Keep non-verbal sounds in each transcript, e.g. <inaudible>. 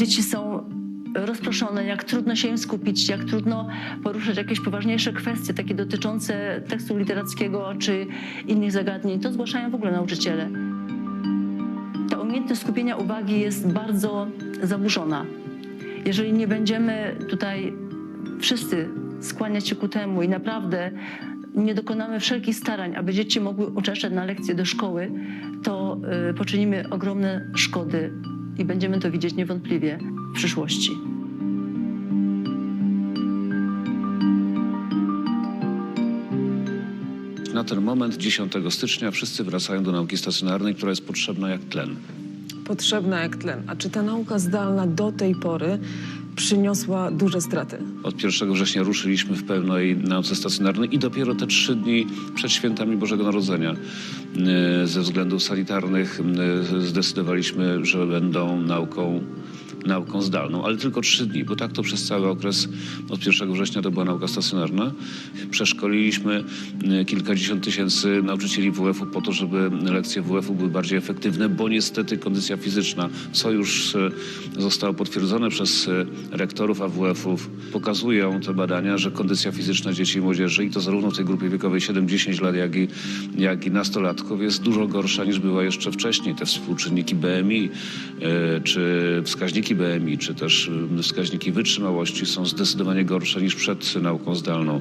dzieci są rozproszone, jak trudno się im skupić, jak trudno poruszać jakieś poważniejsze kwestie, takie dotyczące tekstu literackiego czy innych zagadnień, to zgłaszają w ogóle nauczyciele. Ta umiejętność skupienia uwagi jest bardzo zaburzona. Jeżeli nie będziemy tutaj wszyscy skłaniać się ku temu i naprawdę nie dokonamy wszelkich starań, aby dzieci mogły uczęszczać na lekcje do szkoły, to y, poczynimy ogromne szkody i będziemy to widzieć niewątpliwie w przyszłości. Na ten moment, 10 stycznia, wszyscy wracają do nauki stacjonarnej, która jest potrzebna jak tlen. Potrzebna jak tlen. A czy ta nauka zdalna do tej pory przyniosła duże straty? Od 1 września ruszyliśmy w pełnej nauce stacjonarnej i dopiero te trzy dni przed świętami Bożego Narodzenia e, ze względów sanitarnych e, zdecydowaliśmy, że będą nauką, nauką zdalną, ale tylko trzy dni, bo tak to przez cały okres od 1 września to była nauka stacjonarna. Przeszkoliliśmy e, kilkadziesiąt tysięcy nauczycieli WF-u po to, żeby lekcje WF-u były bardziej efektywne, bo niestety kondycja fizyczna, co już e, zostało potwierdzone przez e, rektorów AWF-ów, pokazują te badania, że kondycja fizyczna dzieci i młodzieży, i to zarówno w tej grupie wiekowej 7-10 lat, jak i, jak i nastolatków, jest dużo gorsza niż była jeszcze wcześniej. Te współczynniki BMI, czy wskaźniki BMI, czy też e, wskaźniki wytrzymałości są zdecydowanie gorsze niż przed nauką zdalną.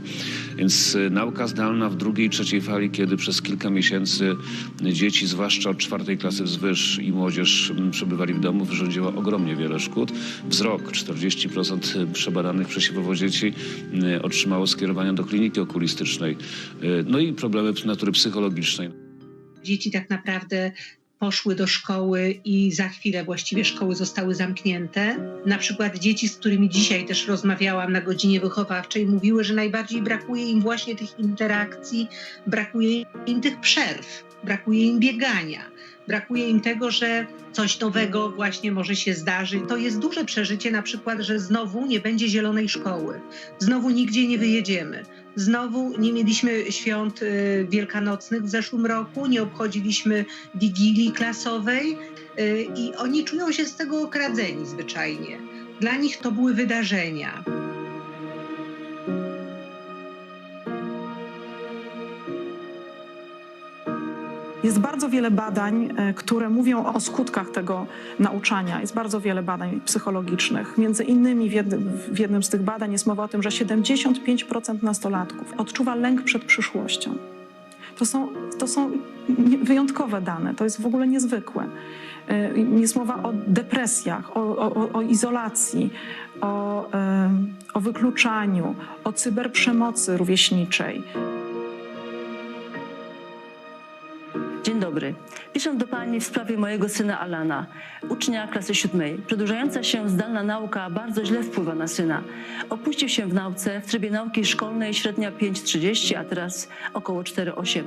Więc e, nauka zdalna w drugiej i trzeciej fali, kiedy przez kilka miesięcy dzieci, zwłaszcza od czwartej klasy wzwyż i młodzież przebywali w domu, wyrządziła ogromnie wiele szkód. Wzrok, 40% przebadanych przesiewowo dzieci m, otrzymało skierowania do kliniki okulistycznej. No i problemy natury psychologicznej. Dzieci tak naprawdę poszły do szkoły i za chwilę właściwie szkoły zostały zamknięte. Na przykład dzieci, z którymi dzisiaj też rozmawiałam na godzinie wychowawczej, mówiły, że najbardziej brakuje im właśnie tych interakcji, brakuje im tych przerw, brakuje im biegania. Brakuje im tego, że coś nowego właśnie może się zdarzyć. To jest duże przeżycie, na przykład, że znowu nie będzie zielonej szkoły, znowu nigdzie nie wyjedziemy. Znowu nie mieliśmy świąt y, wielkanocnych w zeszłym roku, nie obchodziliśmy wigilii klasowej y, i oni czują się z tego okradzeni zwyczajnie. Dla nich to były wydarzenia. Jest bardzo wiele badań, e, które mówią o skutkach tego nauczania. Jest bardzo wiele badań psychologicznych. Między innymi w jednym, w jednym z tych badań jest mowa o tym, że 75% nastolatków odczuwa lęk przed przyszłością. To są, to są wyjątkowe dane, to jest w ogóle niezwykłe. E, Jest mowa o depresjach, o, o, o izolacji, o, e, o wykluczaniu, o cyberprzemocy rówieśniczej. Dobry. Piszę do Pani w sprawie mojego syna Alana, ucznia klasy siódmej. Przedłużająca się zdalna nauka bardzo źle wpływa na syna. Opuścił się w nauce w trybie nauki szkolnej średnia 5,30, a teraz około 4,8.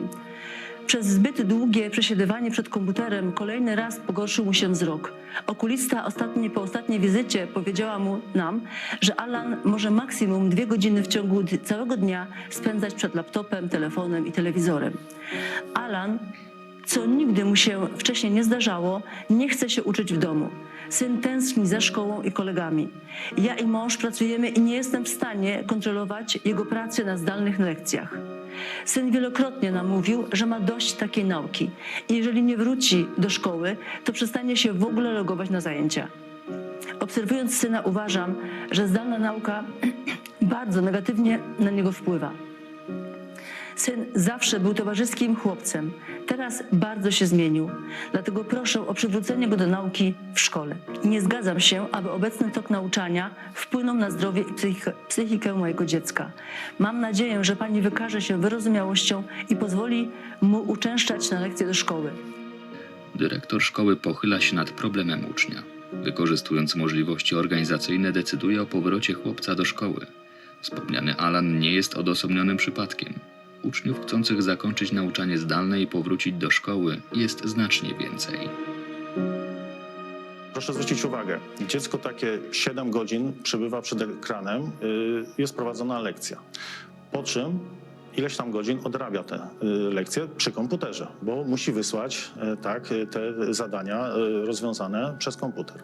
Przez zbyt długie przesiedywanie przed komputerem kolejny raz pogorszył mu się wzrok. Okulista ostatni, po ostatniej wizycie powiedziała mu nam, że Alan może maksimum dwie godziny w ciągu całego dnia spędzać przed laptopem, telefonem i telewizorem. Alan co nigdy mu się wcześniej nie zdarzało, nie chce się uczyć w domu. Syn tęskni za szkołą i kolegami. Ja i mąż pracujemy i nie jestem w stanie kontrolować jego pracy na zdalnych lekcjach. Syn wielokrotnie nam mówił, że ma dość takiej nauki i jeżeli nie wróci do szkoły, to przestanie się w ogóle logować na zajęcia. Obserwując syna, uważam, że zdalna nauka <clears throat> bardzo negatywnie na niego wpływa. Syn zawsze był towarzyskim chłopcem. Teraz bardzo się zmienił. Dlatego proszę o przywrócenie go do nauki w szkole. Nie zgadzam się, aby obecny tok nauczania wpłynął na zdrowie i psychikę, psychikę mojego dziecka. Mam nadzieję, że pani wykaże się wyrozumiałością i pozwoli mu uczęszczać na lekcje do szkoły. Dyrektor szkoły pochyla się nad problemem ucznia. Wykorzystując możliwości organizacyjne, decyduje o powrocie chłopca do szkoły. Wspomniany Alan nie jest odosobnionym przypadkiem. Uczniów chcących zakończyć nauczanie zdalne i powrócić do szkoły jest znacznie więcej. Proszę zwrócić uwagę, dziecko takie 7 godzin przebywa przed ekranem, y, jest prowadzona lekcja. Po czym ileś tam godzin odrabia te y, lekcje przy komputerze, bo musi wysłać y, tak, te zadania rozwiązane przez komputer.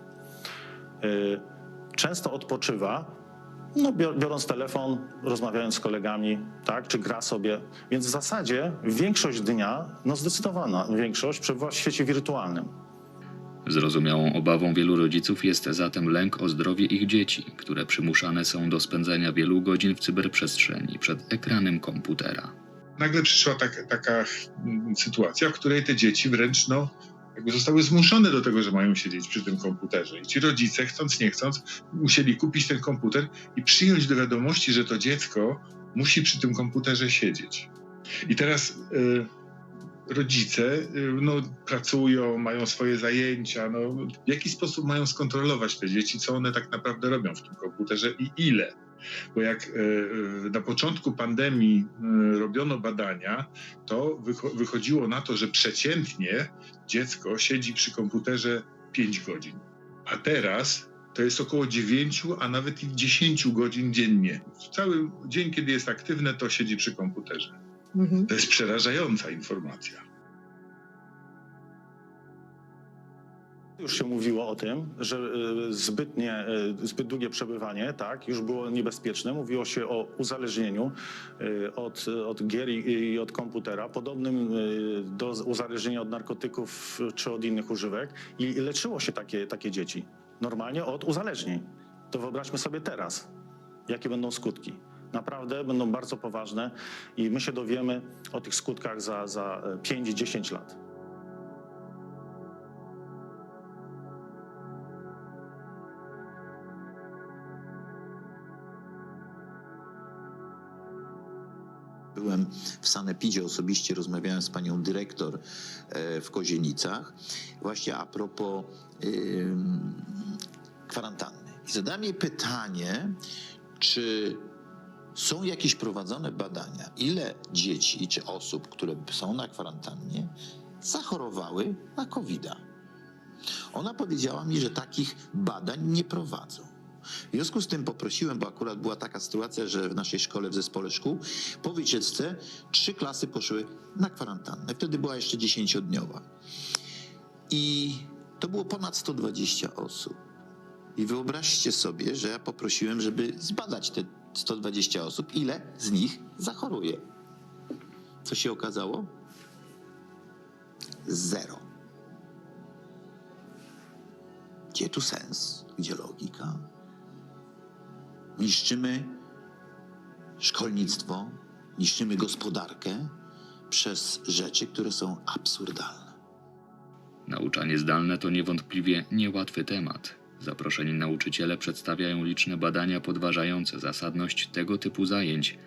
często odpoczywa, no, bior- biorąc telefon, rozmawiając z kolegami, tak, czy gra sobie. Więc w zasadzie większość dnia, no zdecydowana większość przebywa w świecie wirtualnym. Zrozumiałą obawą wielu rodziców jest zatem lęk o zdrowie ich dzieci, które przymuszane są do spędzania wielu godzin w cyberprzestrzeni przed ekranem komputera. nagle przyszła tak, taka sytuacja, w której te dzieci wręcz no, jakby zostały zmuszone do tego, że mają siedzieć przy tym komputerze. I ci rodzice, chcąc nie chcąc, musieli kupić ten komputer i przyjąć do wiadomości, że to dziecko musi przy tym komputerze siedzieć. I teraz y, rodzice y, no, pracują, mają swoje zajęcia. No, w jaki sposób mają skontrolować te dzieci, co one tak naprawdę robią w tym komputerze i ile? Bo jak e, e, na początku pandemii e, robiono badania, to wycho- wychodziło na to, że przeciętnie dziecko siedzi przy komputerze 5 godzin. A teraz to jest około 9, a nawet i 10 godzin dziennie. Cały dzień, kiedy jest aktywne, to siedzi przy komputerze. Mhm. To jest przerażająca informacja. Już się mówiło o tym, że y, zbytnie, y, zbyt długie przebywanie tak, już było niebezpieczne. Mówiło się o uzależnieniu y, od, od gier i, od komputera, podobnym do uzależnienia od narkotyków czy od innych używek i leczyło się takie, takie dzieci normalnie od uzależnień. To wyobraźmy sobie teraz, jakie będą skutki. Naprawdę będą bardzo poważne i my się dowiemy o tych skutkach za, za 5-10 lat. W Sanepidzie osobiście, rozmawiałem z panią dyrektor e, w Kozienicach, właśnie a propos kwarantanny. I zadałem jej pytanie, czy są jakieś prowadzone badania, ile dzieci czy osób, które są na kwarantannie, zachorowały na COVID-a. Ona powiedziała mi, że takich badań nie prowadzą. W związku z tym poprosiłem, bo akurat była taka sytuacja, że w naszej szkole, w zespole szkół, po wycieczce trzy klasy poszły na kwarantannę. Wtedy była jeszcze dziesięciodniowa. I to było ponad 120 osób. I wyobraźcie sobie, że ja poprosiłem, żeby zbadać te 120 osób, ile z nich zachoruje. Co się okazało? Zero. Gdzie tu sens? Gdzie logika? Niszczymy szkolnictwo, niszczymy gospodarkę przez rzeczy, które są absurdalne. Nauczanie zdalne to niewątpliwie niełatwy temat. Zaproszeni nauczyciele przedstawiają liczne badania podważające zasadność tego typu zajęć.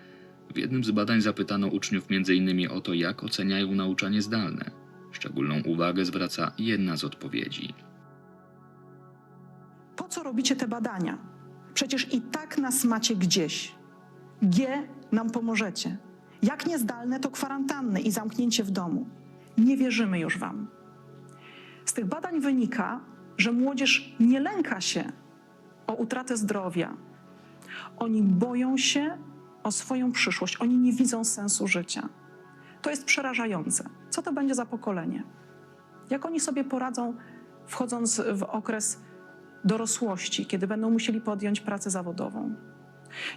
W jednym z badań zapytano uczniów m.in. o to, jak oceniają nauczanie zdalne. Szczególną uwagę zwraca jedna z odpowiedzi. Po co robicie te badania? Przecież i tak nas macie gdzieś. G nam pomożecie. Jak niezdalne, to kwarantanny i zamknięcie w domu. Nie wierzymy już wam. Z tych badań wynika, że młodzież nie lęka się o utratę zdrowia. Oni boją się o swoją przyszłość. Oni nie widzą sensu życia. To jest przerażające. Co to będzie za pokolenie? Jak oni sobie poradzą, wchodząc w okres dorosłości, kiedy będą musieli podjąć pracę zawodową.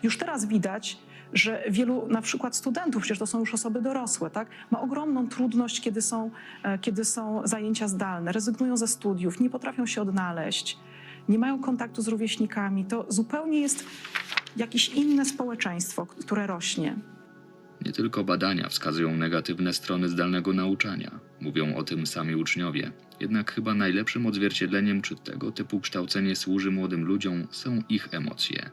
Już teraz widać, że wielu na przykład studentów, przecież to są już osoby dorosłe, tak, ma ogromną trudność, kiedy są, e, kiedy są zajęcia zdalne, rezygnują ze studiów, nie potrafią się odnaleźć, nie mają kontaktu z rówieśnikami. To zupełnie jest jakieś inne społeczeństwo, które rośnie. Nie tylko badania wskazują negatywne strony zdalnego nauczania, mówią o tym sami uczniowie. Jednak chyba najlepszym odzwierciedleniem, czy tego typu kształcenie służy młodym ludziom, są ich emocje.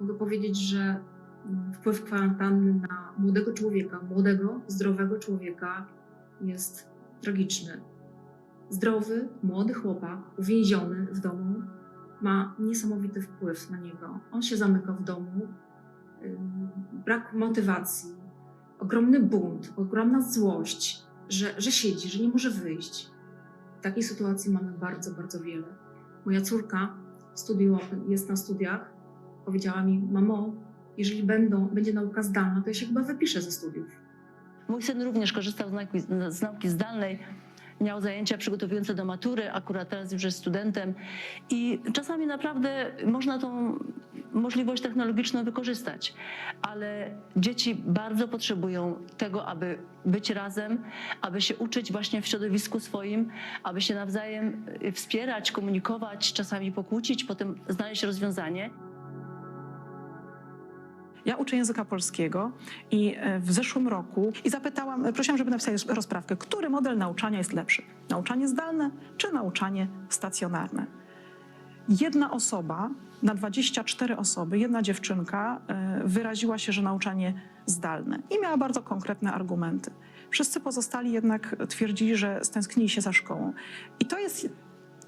Mogę powiedzieć, że wpływ kwarantanny na młodego człowieka, młodego, zdrowego człowieka jest tragiczny. Zdrowy, młody chłopak, uwięziony w domu, ma niesamowity wpływ na niego. On się zamyka w domu, brak motywacji, ogromny bunt, ogromna złość, że, że siedzi, że nie może wyjść. Takiej sytuacji mamy bardzo, bardzo wiele. Moja córka studiu, jest na studiach, powiedziała mi, mamo, jeżeli będą, będzie nauka zdalna, to ja się chyba wypiszę ze studiów. Mój syn również korzystał z nauki, z nauki zdalnej miał zajęcia przygotowujące do matury, akurat teraz już jest studentem i czasami naprawdę można tą możliwość technologiczną wykorzystać, ale dzieci bardzo potrzebują tego, aby być razem, aby się uczyć właśnie w środowisku swoim, aby się nawzajem wspierać, komunikować, czasami pokłócić, potem znaleźć rozwiązanie. Ja uczę języka polskiego i e, w zeszłym roku i zapytałam, prosiłam, żeby napisali rozprawkę, który model nauczania jest lepszy? Nauczanie zdalne czy nauczanie stacjonarne? Jedna osoba na 24 osoby, jedna dziewczynka e, wyraziła się, że nauczanie zdalne i miała bardzo konkretne argumenty. Wszyscy pozostali jednak twierdzili, że stęsknili się za szkołą. I to jest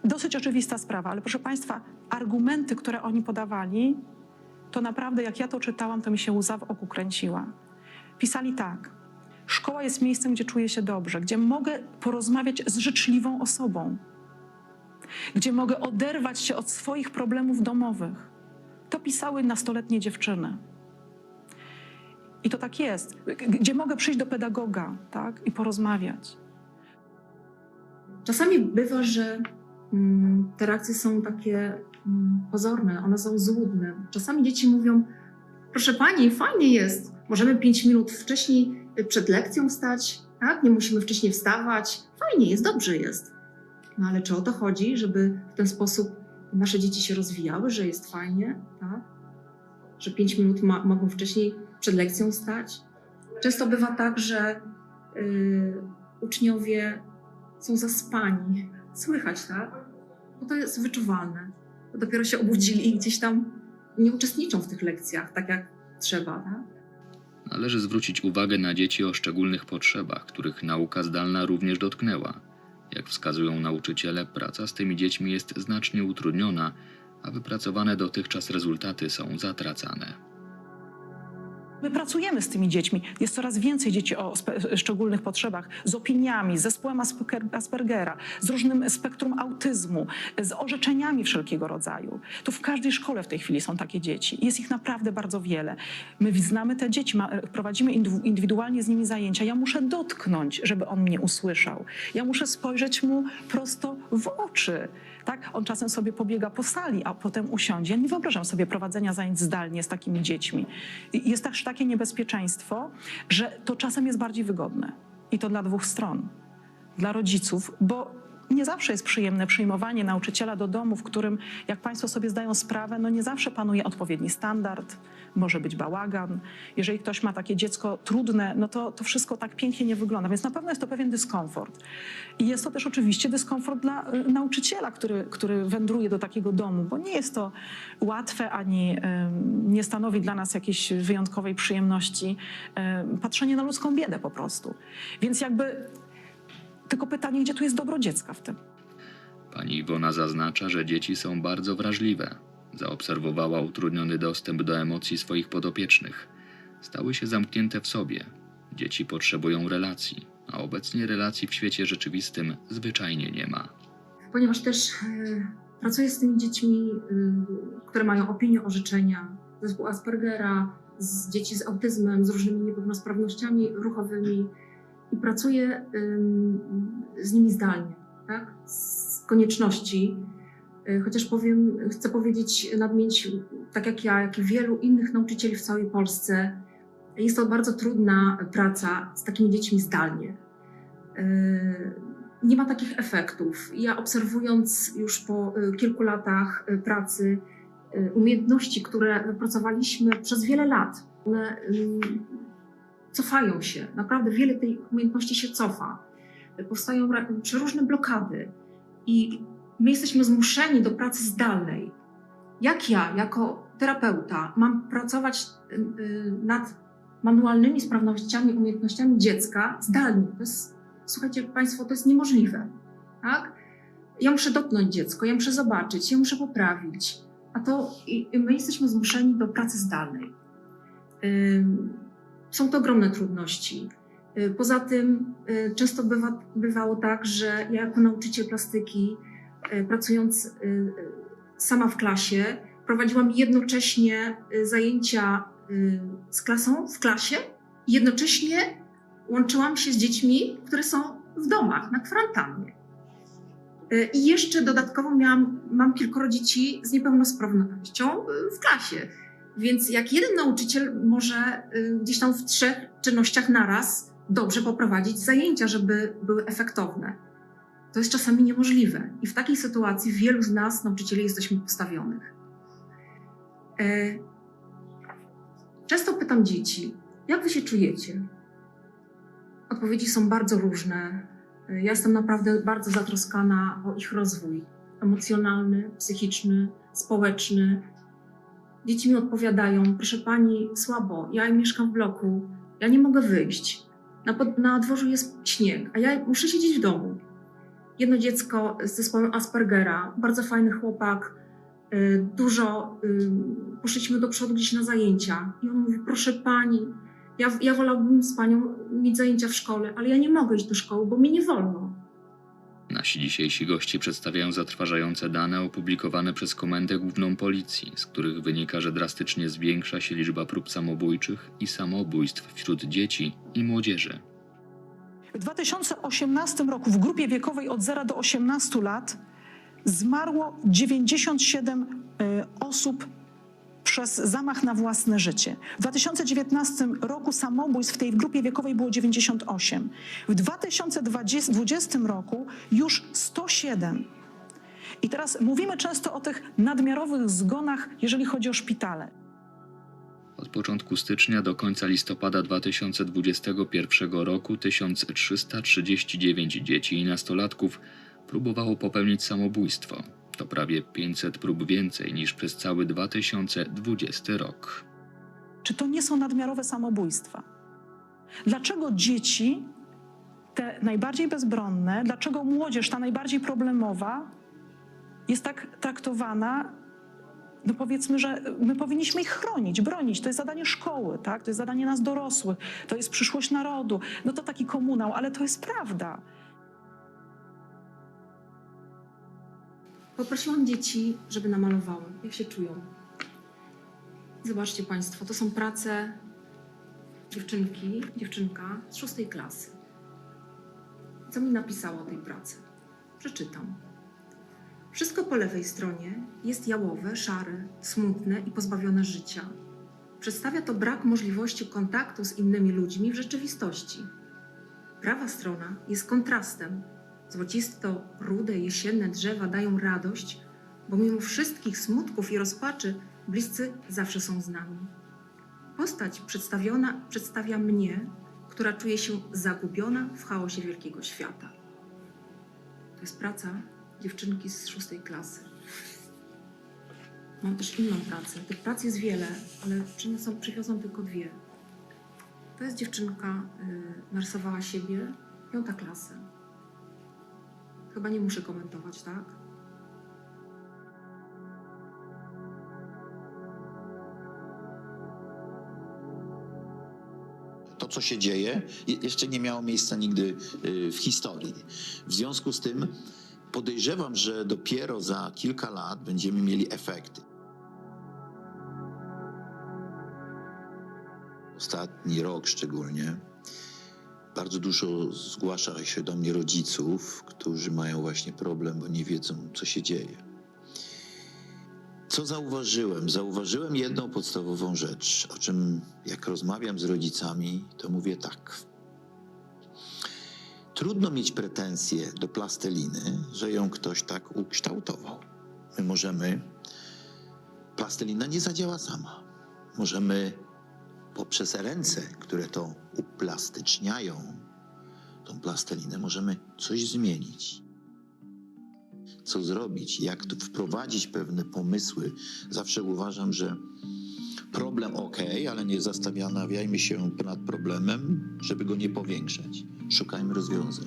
dosyć oczywista sprawa, ale proszę Państwa, argumenty, które oni podawali, to naprawdę jak ja to czytałam, to mi się łza w oku kręciła. Pisali tak. Szkoła jest miejscem, gdzie czuję się dobrze, gdzie mogę porozmawiać z życzliwą osobą, gdzie mogę oderwać się od swoich problemów domowych. To pisały nastoletnie dziewczyny. I to tak jest. Gdzie mogę przyjść do pedagoga tak, i porozmawiać. Czasami bywa, że mm, te reakcje są takie pozorne, one są złudne. Czasami dzieci mówią: Proszę pani, fajnie jest, możemy pięć minut wcześniej y, przed lekcją wstać, tak? Nie musimy wcześniej wstawać. Fajnie jest, dobrze jest. No ale czy o to chodzi, żeby w ten sposób nasze dzieci się rozwijały, że jest fajnie, tak? Że pięć minut ma, mogą wcześniej przed lekcją wstać? Często bywa tak, że y, uczniowie są zaspani. Słychać, tak? Bo to jest wyczuwalne. Dopiero się obudzili i gdzieś tam nie uczestniczą w tych lekcjach tak jak trzeba, tak? Należy zwrócić uwagę na dzieci o szczególnych potrzebach, których nauka zdalna również dotknęła. Jak wskazują nauczyciele, praca z tymi dziećmi jest znacznie utrudniona, a wypracowane dotychczas rezultaty są zatracane. My pracujemy z tymi dziećmi. Jest coraz więcej dzieci o szczególnych potrzebach, z opiniami, z zespołem Asperger- Aspergera, z różnym spektrum autyzmu, z orzeczeniami wszelkiego rodzaju. Tu w każdej szkole w tej chwili są takie dzieci. Jest ich naprawdę bardzo wiele. My znamy te dzieci, prowadzimy indyw- indywidualnie z nimi zajęcia. Ja muszę dotknąć, żeby on mnie usłyszał. Ja muszę spojrzeć mu prosto w oczy. Tak? On czasem sobie pobiega po sali, a potem usiądzie. Nie wyobrażam sobie prowadzenia zajęć zdalnie z takimi dziećmi. Jest też takie niebezpieczeństwo, że to czasem jest bardziej wygodne. I to dla dwóch stron. Dla rodziców, bo nie zawsze jest przyjemne przyjmowanie nauczyciela do domu, w którym, jak Państwo sobie zdają sprawę, no nie zawsze panuje odpowiedni standard, może być bałagan. Jeżeli ktoś ma takie dziecko trudne, no to to wszystko tak pięknie nie wygląda, więc na pewno jest to pewien dyskomfort. I jest to też oczywiście dyskomfort dla y, nauczyciela, który, który wędruje do takiego domu, bo nie jest to łatwe ani nie stanowi dla nas jakiejś wyjątkowej przyjemności patrzenie na ludzką biedę po prostu. Więc jakby tylko pytanie, gdzie tu jest dobro dziecka w tym? Pani Iwona zaznacza, że dzieci są bardzo wrażliwe. Zaobserwowała utrudniony dostęp do emocji swoich podopiecznych. Stały się zamknięte w sobie. Dzieci potrzebują relacji, a obecnie relacji w świecie rzeczywistym zwyczajnie nie ma. Ponieważ też e, pracuję z tymi dziećmi, y, które mają opinię orzeczenia, zespół Aspergera, z dzieci z autyzmem, z różnymi niepełnosprawnościami ruchowymi i pracuję z nimi zdalnie, tak? z konieczności. Y, Chociaż powiem, chcę powiedzieć, nadmienić, tak jak ja, jak i wielu innych nauczycieli w całej Polsce, jest to bardzo trudna praca z takimi dziećmi zdalnie. Y, Nie ma takich efektów. Ja obserwując już po y, kilku latach pracy umiejętności, które wypracowaliśmy przez wiele lat, one cofają się. Naprawdę wiele tych umiejętności się cofa. Powstają przeróżne blokady i my jesteśmy zmuszeni do pracy zdalnej. Jak ja, jako terapeuta, mam pracować y, y, nad manualnymi sprawnościami, umiejętnościami dziecka zdalnie? To jest, słuchajcie Państwo, to jest niemożliwe. Tak? Ja muszę dotknąć dziecko, ja muszę zobaczyć, ja muszę poprawić. A to my jesteśmy zmuszeni do pracy zdalnej. Ym, Są to ogromne trudności. Y, Poza tym y, często bywa, bywało tak, że ja jako nauczyciel plastyki, y, pracując y, y, sama w klasie, prowadziłam jednocześnie y, zajęcia z klasą w klasie jednocześnie łączyłam się z dziećmi, które są w domach, na kwarantannie. I jeszcze dodatkowo miałam, mam kilkoro dzieci z niepełnosprawnością w klasie. Więc jak jeden nauczyciel może gdzieś tam w trzech czynnościach naraz dobrze poprowadzić zajęcia, żeby były efektowne, to jest czasami niemożliwe. I w takiej sytuacji wielu z nas, nauczycieli, jesteśmy postawionych. E, Często pytam dzieci, jak wy się czujecie? Odpowiedzi są bardzo różne. E, Ja jestem naprawdę bardzo zatroskana o ich rozwój emocjonalny, psychiczny, społeczny. Dzieci mi odpowiadają: Proszę pani, słabo, ja mieszkam w bloku, ja nie mogę wyjść. Na, na dworzu jest śnieg, a ja muszę siedzieć w domu. Jedno dziecko z zespołem Aspergera, bardzo fajny chłopak, y, dużo y, poszliśmy do przodu gdzieś na zajęcia. I on mówi: Proszę pani, ja, ja wolałbym z panią mieć zajęcia w szkole, ale ja nie mogę iść do szkoły, bo mi nie wolno. Nasi dzisiejsi goście przedstawiają zatrważające dane opublikowane przez Komendę Główną Policji, z których wynika, że drastycznie zwiększa się liczba prób samobójczych i samobójstw wśród dzieci i młodzieży. W 2018 roku w grupie wiekowej od 0 do 18 lat zmarło 97 y, osób przez zamach na własne życie. W 2019 roku samobójstw w tej grupie wiekowej było 98. W 2020 roku już 107. I teraz mówimy często o tych nadmiarowych zgonach, jeżeli chodzi o szpitale. Od początku stycznia do końca listopada 2021 roku 1339 dzieci i nastolatków próbowało popełnić samobójstwo. To prawie 500 prób więcej niż przez cały 2020 rok. Czy to nie są nadmiarowe samobójstwa? Dlaczego dzieci, te najbardziej bezbronne, dlaczego młodzież, ta najbardziej problemowa, jest tak traktowana? No powiedzmy, że my powinniśmy ich chronić, bronić. To jest zadanie szkoły, tak? to jest zadanie nas dorosłych, to jest przyszłość narodu. No to taki komunał, ale to jest prawda. Poprosiłam dzieci, żeby namalowały, jak się czują. Zobaczcie Państwo, to są prace dziewczynki, dziewczynka z szóstej klasy. Co mi napisała o tej pracy? Przeczytam. Wszystko po lewej stronie jest jałowe, szare, smutne i pozbawione życia. Przedstawia to brak możliwości kontaktu z innymi ludźmi w rzeczywistości. Prawa strona jest kontrastem. Złocisto rude jesienne drzewa dają radość, bo mimo wszystkich smutków i rozpaczy bliscy zawsze są z nami. Postać przedstawiona przedstawia mnie, która czuje się zagubiona w chaosie wielkiego świata. To jest praca dziewczynki z szóstej klasy. Mam też inną pracę. Tych prac jest wiele, ale przywiozą tylko dwie. To jest dziewczynka, y, narysowała siebie, piąta klasa. Chyba nie muszę komentować, tak? To, co się dzieje, je- jeszcze nie miało miejsca nigdy y, w historii. W związku z tym podejrzewam, że dopiero za kilka lat będziemy mieli efekty. Ostatni rok szczególnie. Bardzo dużo zgłasza się do mnie rodziców, którzy mają właśnie problem, bo nie wiedzą, co się dzieje. Co zauważyłem? Zauważyłem jedną podstawową rzecz, o czym jak rozmawiam z rodzicami, to mówię tak. Trudno mieć pretensje do plasteliny, że ją ktoś tak ukształtował. My możemy. Plastelina nie zadziała sama. Możemy poprzez ręce, które to uplastyczniają, tą plastelinę, możemy coś zmienić co zrobić, jak tu wprowadzić pewne pomysły. Zawsze uważam, że problem ok, ale nie zastanawiajmy się nad problemem, żeby go nie powiększać. Szukajmy rozwiązań.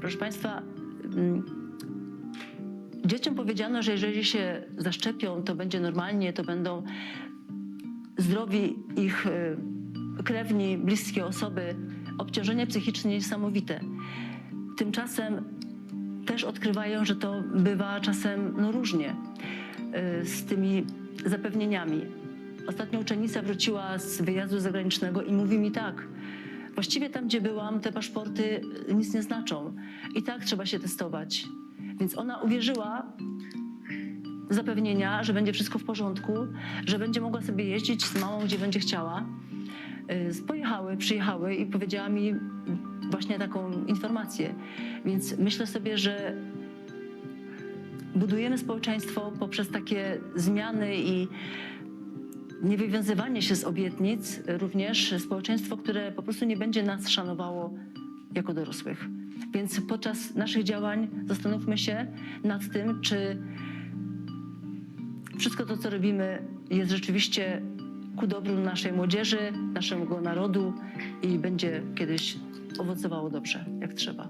Proszę Państwa, mm, dzieciom powiedziano, że jeżeli się zaszczepią, to będzie normalnie, to będą zdrowi ich y, krewni, bliskie osoby, obciążenie psychiczne niesamowite. Tymczasem też odkrywają, że to bywa czasem no, różnie y, z tymi zapewnieniami. Ostatnio uczennica wróciła z wyjazdu zagranicznego i mówi mi tak. Właściwie tam, gdzie byłam, te paszporty nic nie znaczą. I tak trzeba się testować. Więc ona uwierzyła zapewnienia, że będzie wszystko w porządku, że będzie mogła sobie jeździć z mamą, gdzie będzie chciała. Y, Pojechały, przyjechały i powiedziała mi właśnie taką informację. Więc myślę sobie, że budujemy społeczeństwo poprzez takie zmiany i niewywiązywanie się z obietnic, również społeczeństwo, które po prostu nie będzie nas szanowało jako dorosłych. Więc podczas naszych działań zastanówmy się nad tym, czy wszystko to, co robimy, jest rzeczywiście ku dobru naszej młodzieży, naszego narodu i będzie kiedyś owocowało dobrze, jak trzeba.